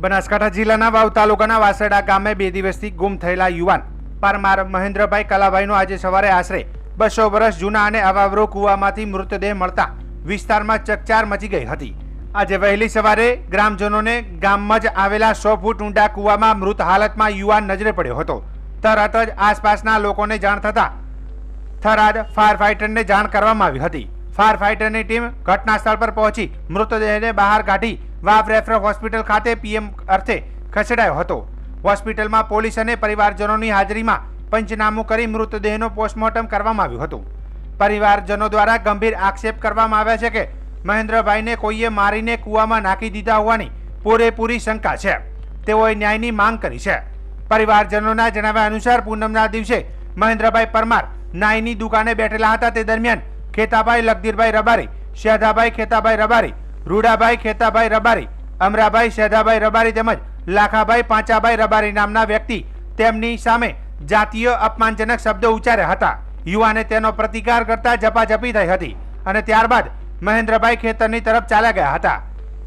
બનાસકાંઠા જિલ્લાના વાવ તાલુકાના વાસરડા ગામે બે દિવસથી ગુમ થયેલા યુવાન પરમાર મહેન્દ્રભાઈ કલાભાઈનો આજે સવારે આશરે બસો વર્ષ જૂના અને અવાવરો કૂવામાંથી મૃતદેહ મળતા વિસ્તારમાં ચકચાર મચી ગઈ હતી. આજે વહેલી સવારે ગ્રામજનોને ગામમાં જ આવેલા સો ફૂટ ઊંડા કૂવામાં મૃત હાલતમાં યુવાન નજરે પડ્યો હતો. તરત જ આસપાસના લોકોને જાણ થતા થરાદ ફાયર ફાઇટરને જાણ કરવામાં આવી હતી. ફાયર ફાઇટરની ટીમ ઘટના સ્થળ પર પહોંચી મૃતદેહને બહાર કાઢી વાવ રેફરલ હોસ્પિટલ ખાતે પીએમ અર્થે ખસેડાયો હતો. હોસ્પિટલમાં પોલીસ અને પરિવારજનોની હાજરીમાં પંચનામું કરી મૃતદેહનું પોસ્ટમોર્ટમ કરવામાં આવ્યું હતું. પરિવારજનો દ્વારા ગંભીર આક્ષેપ કરવામાં આવ્યા છે કે મહેન્દ્રભાઈને કોઈએ મારીને કૂવામાં નાખી દીધા હોવાની પૂરેપૂરી શંકા છે. તેઓએ ન્યાયની માંગ કરી છે. પરિવારજનોના જણાવ્યા અનુસાર પૂનમના દિવસે મહેન્દ્રભાઈ પરમાર નાઈની દુકાને બેઠેલા હતા. તે દરમિયાન ખેતાભાઈ લગદીરભાઈ રબારી, શ્યાધાભાઈ ખેતાભાઈ રબારી રૂડાભાઈ, ખેતાભાઈ રબારી, અમરાભાઈ, શેધાભાઈ રબારી તેમજ લાખાભાઈ પાંચાભાઈ રબારી નામના વ્યક્તિ તેમની સામે જાતીય અપમાનજનક શબ્દો ઉચ્ચાર્યા હતા. યુવાને તેનો પ્રતિકાર કરતા ઝપાઝપી થઈ હતી અને ત્યારબાદ મહેન્દ્રભાઈ ખેતરની તરફ ચાલ્યા ગયા હતા.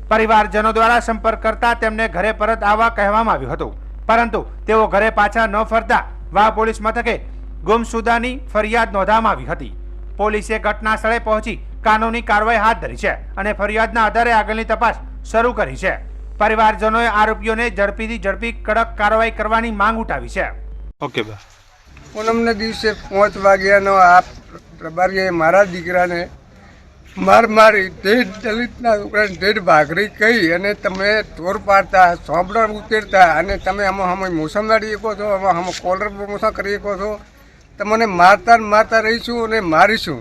પરિવારજનો દ્વારા સંપર્ક કરતા તેમને ઘરે પરત આવવા કહેવામાં આવ્યું હતું. પરંતુ તેઓ ઘરે પાછા ન ફરતા વાવ પોલીસ મથકે ગુમસુદાની ફરિયાદ નોંધવામાં આવી હતી. પોલીસે ઘટના સ્થળે પહોંચી કાનૂની કાર્યવાહી હાથ ધરી છે અને ફરિયાદના આધારે આગળની તપાસ શરૂ કરી છે. પરિવારજનોએ આરોપીઓને ઝડપીથી ઝડપી કડક કાર્યવાહી કરવાની માંગ ઉઠાવી છે. ઓકે બા. પૂનમને દિવસે પાંચ વાગ્યાનો આ પ્રભારીએ મારા દીકરાને માર મારી ઢેઢ દલિતના છોકરાને ઢેઢ ભાગરી કહી અને તમે ચોર પાડતા સોંપડા ઉતેરતા અને તમે આમાં અમે મોસમ નાડી શકો છો આમાં અમે કોલર મોસા કરી શકો છો. તમને મારતા મારતા રહીશું અને મારીશું.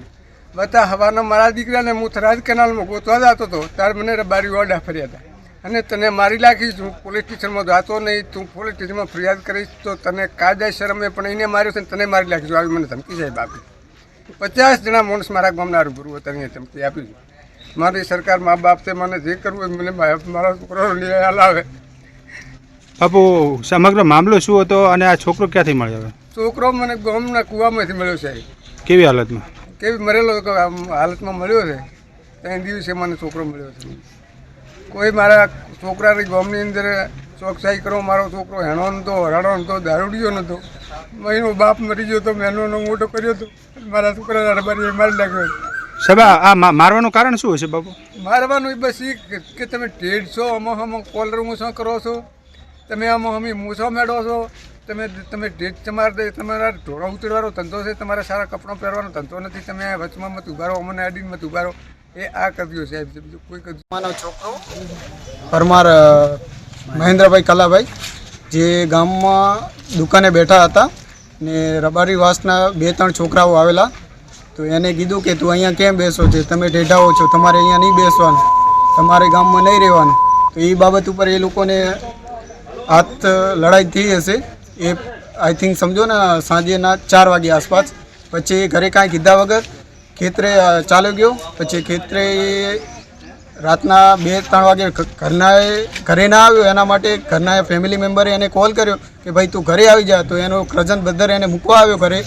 બધા હવાના મારા દીકરાને હું થરાદ કેનાલમાં ગોતવા જતો હતો ત્યારે મને રબારી ઓરડા ફર્યા હતા. અને તને મારી નાખીશ હું પોલીસ સ્ટેશનમાં જાતો નહીં તું પોલીસ સ્ટેશનમાં ફરિયાદ કરીશ તો તને કાયદેસર અમે પણ એને માર્યો છે ને તને મારી નાખીશું આવી મને ધમકી સાહેબ આપી પચાસ જણા માણસ મારા ગામના રૂબરૂ હતા અહીંયા ધમકી આપી મારી સરકાર મા બાપ છે મને જે કરવું હોય મને મારા છોકરો ન્યાય હલાવે બાપુ સમગ્ર મામલો શું હતો અને આ છોકરો ક્યાંથી મળ્યો? છોકરો મને ગામના કૂવામાંથી મળ્યો છે. કેવી હાલતમાં? કેવી મરેલો હાલતમાં મળ્યો છે. ત્રણ દિવસે મને છોકરો મળ્યો છે. કોઈ મારા છોકરાની ગામની અંદર ચોકસાઈ કરો મારો છોકરો હેણો નતો હરાડો નતો દારૂડિયો નતો. મહિનો બાપ મરી ગયો તો મેનો મોટો કર્યો હતો મારા છોકરાને રબારીએ મારી નાખ્યો. સભા આ મારવાનું કારણ શું હશે બાપુ? મારવાનું બસ એ કે- તમે ટેડ છો અમો અમો કોલર મૂછો કરો છો. તમે અમો અમે મૂછા મેળો છો. તમે તમે ડેટ તમારે તમારા ઢોળા ઉતરવાનો ધંધો છે તમારે સારા કપડાં પહેરવાનો ધંધો નથી તમે આ વચમાં મત ઉભારો અમને આડીને મત ઉભારો. એ આ કર્યું સાહેબ છે બીજું કોઈ કર્યું માનો છોકરો? પરમાર મહેન્દ્રભાઈ કલાભાઈ જે ગામમાં દુકાને બેઠા હતા ને રબારી વાસના બે ત્રણ છોકરાઓ આવેલા. તો એને કીધું કે તું અહીંયા કેમ બેસો છે? તમે ઢેઢાઓ છો તમારે અહીંયા નહીં બેસવાનું. તમારે ગામમાં નહીં રહેવાનું. તો એ બાબત ઉપર એ લોકોને હાથ લડાઈ થઈ હશે. એ આઈ થિંક સમજો ને, સાંજેના ચાર વાગ્યા આસપાસ. પછી ઘરે કાંઈ કીધા વગર ખેતરે ચાલ્યો ગયો. પછી ખેતરે રાતના બે ત્રણ વાગે ઘરનાએ, ઘરે ના આવ્યો. એના માટે ઘરના ફેમિલી મેમ્બરે એને કોલ કર્યો કે ભાઈ તું ઘરે આવી જા. તો એનો કઝન બ્રધર એને મૂકવા આવ્યો ઘરે.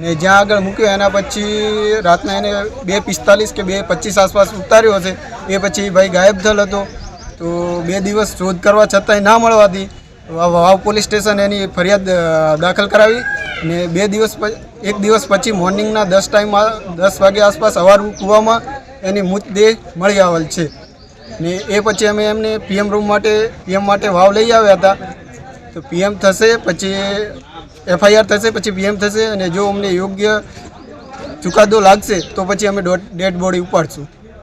ને જ્યાં આગળ મૂક્યો, એના પછી રાતના એને બે પિસ્તાલીસ કે બે પચીસ આસપાસ ઉતાર્યો હશે. એ પછી ભાઈ ગાયબ થયેલ હતો. તો બે દિવસ શોધ કરવા છતાંય ના મળવાથી વાવ પોલીસ સ્ટેશન એની ફરિયાદ દાખલ કરાવી અને બે દિવસ એક દિવસ પછી મોર્નિંગના દસ ટાઈમમાં દસ વાગે આસપાસ અવારું કૂવામાં એની મૃતદેહ મળી આવેલ છે. ને એ પછી અમે એમને પીએમ રૂમ માટે, પીએમ માટે વાવ લઈ આવ્યા હતા. તો પીએમ થશે, પછી એફઆઈઆર થશે, પછી પીએમ થશે અને જો અમને યોગ્ય ચુકાદો લાગશે, તો પછી અમે ડેડ બોડી ઉપાડશું.